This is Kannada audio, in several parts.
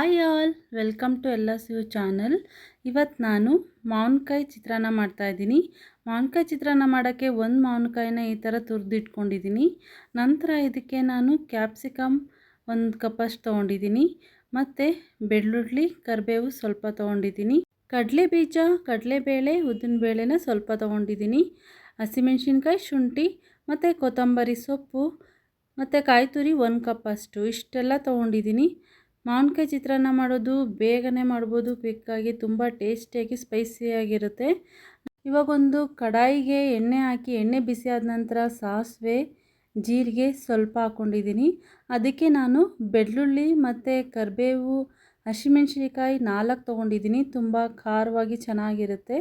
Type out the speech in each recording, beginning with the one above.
ಹಾಯ್ ಆಲ್, ವೆಲ್ಕಮ್ ಟು ಎಲ್ಲ ಯು ಚಾನಲ್. ಇವತ್ತು ನಾನು ಮಾವಿನಕಾಯಿ ಚಿತ್ರಾನ್ನ ಮಾಡ್ತಾಯಿದ್ದೀನಿ ಮಾವಿನಕಾಯಿ ಚಿತ್ರಾನ್ನ ಮಾಡೋಕ್ಕೆ ಒಂದು ಮಾವಿನಕಾಯಿನ ಈ ಥರ ತುರಿದಿಟ್ಕೊಂಡಿದ್ದೀನಿ ನಂತರ ಇದಕ್ಕೆ ನಾನು ಕ್ಯಾಪ್ಸಿಕಮ್ ಒಂದು ಕಪ್ಪಷ್ಟು ತೊಗೊಂಡಿದ್ದೀನಿ. ಮತ್ತು ಬೆಳ್ಳುಳ್ಳಿ, ಕರಿಬೇವು ಸ್ವಲ್ಪ ತೊಗೊಂಡಿದ್ದೀನಿ. ಕಡಲೆ ಬೀಜ ಕಡಲೆಬೇಳೆ ಉದ್ದಿನಬೇಳೆನ ಸ್ವಲ್ಪ ತೊಗೊಂಡಿದ್ದೀನಿ. ಹಸಿಮೆಣ್ಸಿನ್ಕಾಯಿ, ಶುಂಠಿ, ಮತ್ತು ಕೊತ್ತಂಬರಿ ಸೊಪ್ಪು, ಮತ್ತು ಕಾಯಿ ತುರಿ ಒಂದು ಕಪ್ಪಷ್ಟು ಇಷ್ಟೆಲ್ಲ ತೊಗೊಂಡಿದ್ದೀನಿ. ಮಾವಿನಕಾಯಿ ಚಿತ್ರಾನ್ನ ಮಾಡೋದು ಬೇಗನೆ ಮಾಡ್ಬೋದು ಕ್ವಿಕ್ಕಾಗಿ ತುಂಬ ಟೇಸ್ಟಿಯಾಗಿ ಸ್ಪೈಸಿಯಾಗಿರುತ್ತೆ ಇವಾಗೊಂದು ಕಡಾಯಿಗೆ ಎಣ್ಣೆ ಹಾಕಿ, ಎಣ್ಣೆ ಬಿಸಿ ಆದ ನಂತರ ಸಾಸಿವೆ, ಜೀರಿಗೆ ಸ್ವಲ್ಪ ಹಾಕ್ಕೊಂಡಿದ್ದೀನಿ ಅದಕ್ಕೆ ನಾನು ಬೆಳ್ಳುಳ್ಳಿ ಮತ್ತು ಕರಿಬೇವು, ಹಸಿಮೆಣ್ಸಿನ್ಕಾಯಿ ನಾಲ್ಕು ತೊಗೊಂಡಿದ್ದೀನಿ. ತುಂಬ ಖಾರವಾಗಿ ಚೆನ್ನಾಗಿರುತ್ತೆ.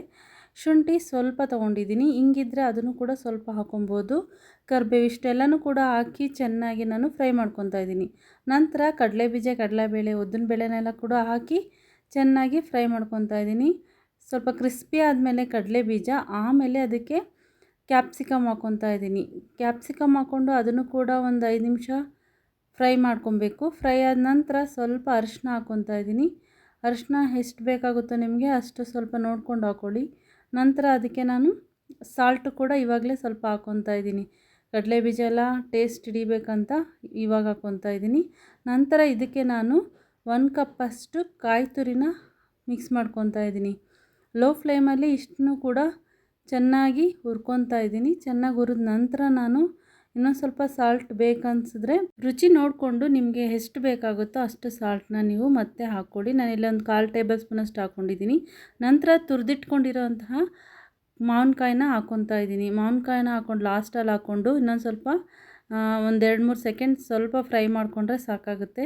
ಶುಂಠಿ ಸ್ವಲ್ಪ ತೊಗೊಂಡಿದ್ದೀನಿ. ಹಿಂಗಿದ್ರೆ ಅದನ್ನು ಕೂಡ ಸ್ವಲ್ಪ ಹಾಕೊಬೋದು. ಕರ್ಬೇವು ಇಷ್ಟೆಲ್ಲನೂ ಕೂಡ ಹಾಕಿ ಚೆನ್ನಾಗಿ ನಾನು ಫ್ರೈ ಮಾಡ್ಕೊತಾ ಇದ್ದೀನಿ. ನಂತರ ಕಡಲೆಬೀಜ, ಕಡಲೆಬೇಳೆ ಬೇಳೆನೆಲ್ಲ ಕೂಡ ಹಾಕಿ ಚೆನ್ನಾಗಿ ಫ್ರೈ ಮಾಡ್ಕೊತಾ ಇದ್ದೀನಿ. ಸ್ವಲ್ಪ ಕ್ರಿಸ್ಪಿ ಆದಮೇಲೆ ಕಡಲೆ ಬೀಜ ಆಮೇಲೆ ಅದಕ್ಕೆ ಕ್ಯಾಪ್ಸಿಕಮ್ ಹಾಕ್ಕೊತಾ ಇದ್ದೀನಿ. ಕ್ಯಾಪ್ಸಿಕಮ್ ಹಾಕ್ಕೊಂಡು ಅದನ್ನು ಕೂಡ ಒಂದು ಐದು ನಿಮಿಷ ಫ್ರೈ ಮಾಡ್ಕೊಬೇಕು. ಫ್ರೈ ಆದ ನಂತರ ಸ್ವಲ್ಪ ಅರಿಶಿನ ಹಾಕ್ಕೊತಾ ಇದ್ದೀನಿ. ಅರಿಶಿನ ಎಷ್ಟು ಬೇಕಾಗುತ್ತೋ ನಿಮಗೆ ಅಷ್ಟು ಸ್ವಲ್ಪ ನೋಡ್ಕೊಂಡು ಹಾಕ್ಕೊಳ್ಳಿ ನಂತರ ಅದಕ್ಕೆ ನಾನು ಸಾಲ್ಟು ಕೂಡ ಇವಾಗಲೇ ಸ್ವಲ್ಪ ಹಾಕ್ಕೊತಾ ಇದ್ದೀನಿ. ಕಡಲೆ ಬೀಜ ಎಲ್ಲ ಟೇಸ್ಟ್ ಹಿಡಿಬೇಕಂತ ಇವಾಗ ಹಾಕ್ಕೊತಾ ಇದ್ದೀನಿ. ನಂತರ ಇದಕ್ಕೆ ನಾನು ಒನ್ ಕಪ್ಪಷ್ಟು ಕಾಯಿ ತುರಿನ ಮಿಕ್ಸ್ ಮಾಡ್ಕೊತಾ ಇದ್ದೀನಿ ಲೋ ಫ್ಲೇಮಲ್ಲಿ ಇಷ್ಟನ್ನು ಕೂಡ ಚೆನ್ನಾಗಿ ಹುರ್ಕೊತಾ ಇದ್ದೀನಿ. ಚೆನ್ನಾಗಿ ಹುರಿದ ನಂತರ ನಾನು ಇನ್ನೊಂದು ಸ್ವಲ್ಪ ಸಾಲ್ಟ್ ಬೇಕನ್ಸಿದ್ರೆ ರುಚಿ ನೋಡಿಕೊಂಡು ನಿಮಗೆ ಎಷ್ಟು ಬೇಕಾಗುತ್ತೋ ಅಷ್ಟು ಸಾಲ್ಟನ್ನ ನೀವು ಮತ್ತೆ ಹಾಕ್ಕೊಡಿ. ನಾನು ಇಲ್ಲೊಂದು ಕಾಲು ಟೇಬಲ್ ಸ್ಪೂನಷ್ಟು ಹಾಕ್ಕೊಂಡಿದ್ದೀನಿ ನಂತರ ತುರಿದಿಟ್ಕೊಂಡಿರೋಂತಹ ಮಾವಿನಕಾಯಿನ ಹಾಕ್ಕೊತಾ ಇದ್ದೀನಿ. ಮಾವಿನಕಾಯಿನ ಹಾಕ್ಕೊಂಡು ಲಾಸ್ಟಲ್ಲಿ ಹಾಕ್ಕೊಂಡು ಇನ್ನೊಂದು ಸ್ವಲ್ಪ ಒಂದೆರಡು ಮೂರು ಸೆಕೆಂಡ್ ಸ್ವಲ್ಪ ಫ್ರೈ ಮಾಡಿಕೊಂಡ್ರೆ ಸಾಕಾಗುತ್ತೆ.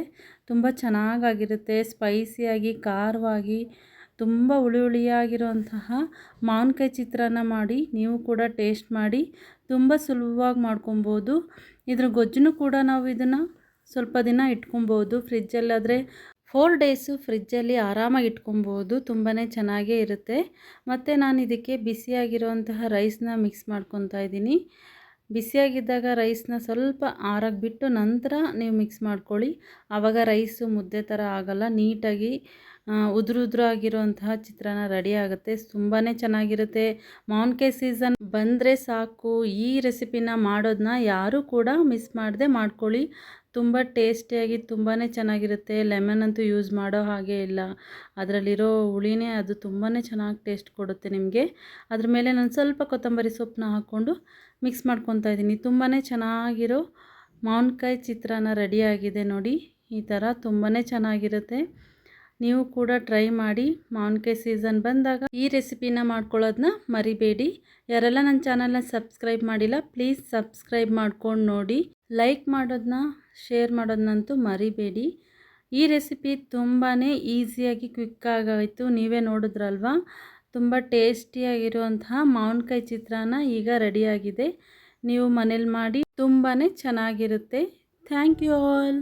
ತುಂಬ ಚೆನ್ನಾಗಾಗಿರುತ್ತೆ ಸ್ಪೈಸಿಯಾಗಿ ಖಾರವಾಗಿ. ತುಂಬ ಹುಳಿ ಹುಳಿಯಾಗಿರುವಂತಹ ಮಾವಿನಕಾಯಿ ಚಿತ್ರಾನ್ನ ಮಾಡಿ ನೀವು ಕೂಡ ಟೇಸ್ಟ್ ಮಾಡಿ ತುಂಬ ಸುಲಭವಾಗಿ ಮಾಡ್ಕೊಬೋದು. ಇದ್ರ ಗೊಜ್ಜನ್ನು ಕೂಡ ನಾವು ಇದನ್ನು ಸ್ವಲ್ಪ ದಿನ ಇಟ್ಕೊಬೋದು. ಫ್ರಿಜ್ಜಲ್ಲಾದರೆ ಫೋರ್ ಡೇಸು ಫ್ರಿಜ್ಜಲ್ಲಿ ಆರಾಮಾಗಿ ಇಟ್ಕೊಬೋದು. ತುಂಬಾ ಚೆನ್ನಾಗೇ ಇರುತ್ತೆ. ಮತ್ತು ನಾನು ಇದಕ್ಕೆ ಬಿಸಿಯಾಗಿರುವಂತಹ ರೈಸ್ನ ಮಿಕ್ಸ್ ಮಾಡ್ಕೊತಾ ಇದ್ದೀನಿ. ಬಿಸಿಯಾಗಿದ್ದಾಗ ರೈಸ್ನ ಸ್ವಲ್ಪ ಆರಕ್ಕೆ ಬಿಟ್ಟು ನಂತರ ನೀವು ಮಿಕ್ಸ್ ಮಾಡ್ಕೊಳ್ಳಿ. ಆವಾಗ ರೈಸು ಮುದ್ದೆ ಥರ ಆಗಲ್ಲ. ನೀಟಾಗಿ ಉದುರು ಉದುರು ಆಗಿರುವಂತಹ ಚಿತ್ರಾನ್ನ ರೆಡಿ ಆಗುತ್ತೆ. ತುಂಬಾ ಚೆನ್ನಾಗಿರುತ್ತೆ. ಮಾವಿನಕಾಯಿ ಸೀಸನ್ ಬಂದರೆ ಸಾಕು. ಈ ರೆಸಿಪಿನ ಮಾಡೋದನ್ನ ಯಾರೂ ಕೂಡ ಮಿಸ್ ಮಾಡದೆ ಮಾಡ್ಕೊಳ್ಳಿ. ತುಂಬ ಟೇಸ್ಟಿಯಾಗಿ ತುಂಬಾ ಚೆನ್ನಾಗಿರುತ್ತೆ. ಲೆಮನ್ ಅಂತೂ ಯೂಸ್ ಮಾಡೋ ಹಾಗೆ ಇಲ್ಲ. ಅದರಲ್ಲಿರೋ ಹುಳಿನೇ ಅದು ತುಂಬಾ ಚೆನ್ನಾಗಿ ಟೇಸ್ಟ್ ಕೊಡುತ್ತೆ ನಿಮಗೆ. ಅದ್ರ ಮೇಲೆ ನಾನು ಸ್ವಲ್ಪ ಕೊತ್ತಂಬರಿ ಸೊಪ್ಪನ್ನ ಹಾಕ್ಕೊಂಡು ಮಿಕ್ಸ್ ಮಾಡ್ಕೊತಾ ಇದ್ದೀನಿ. ತುಂಬಾ ಚೆನ್ನಾಗಿರೋ ಮಾವಿನಕಾಯಿ ಚಿತ್ರಾನ್ನ ರೆಡಿಯಾಗಿದೆ ನೋಡಿ. ಈ ಥರ ತುಂಬಾ ಚೆನ್ನಾಗಿರುತ್ತೆ. ನೀವು ಕೂಡ ಟ್ರೈ ಮಾಡಿ ಮಾವಿನಕಾಯಿ ಸೀಸನ್ ಬಂದಾಗ ಈ ರೆಸಿಪಿನ ಮಾಡ್ಕೊಳ್ಳೋದನ್ನ ಮರಿಬೇಡಿ. ಯಾರೆಲ್ಲ ನನ್ನ ಚಾನಲ್ನ ಸಬ್ಸ್ಕ್ರೈಬ್ ಮಾಡಿಲ್ಲ ಪ್ಲೀಸ್ ಸಬ್ಸ್ಕ್ರೈಬ್ ಮಾಡ್ಕೊಂಡು ನೋಡಿ. ಲೈಕ್ ಮಾಡೋದನ್ನ ಶೇರ್ ಮಾಡೋದನ್ನಂತೂ ಮರಿಬೇಡಿ. ಈ ರೆಸಿಪಿ ತುಂಬಾ ಈಸಿಯಾಗಿ ಕ್ವಿಕ್ಕಾಗಾಯಿತು ನೀವೇ ನೋಡಿದ್ರಲ್ವಾ? ತುಂಬ ಟೇಸ್ಟಿಯಾಗಿರುವಂತಹ ಮಾವಿನಕಾಯಿ ಚಿತ್ರಾನ್ನ ಈಗ ರೆಡಿಯಾಗಿದೆ. ನೀವು ಮನೇಲಿ ಮಾಡಿ ತುಂಬಾ ಚೆನ್ನಾಗಿರುತ್ತೆ. Thank you all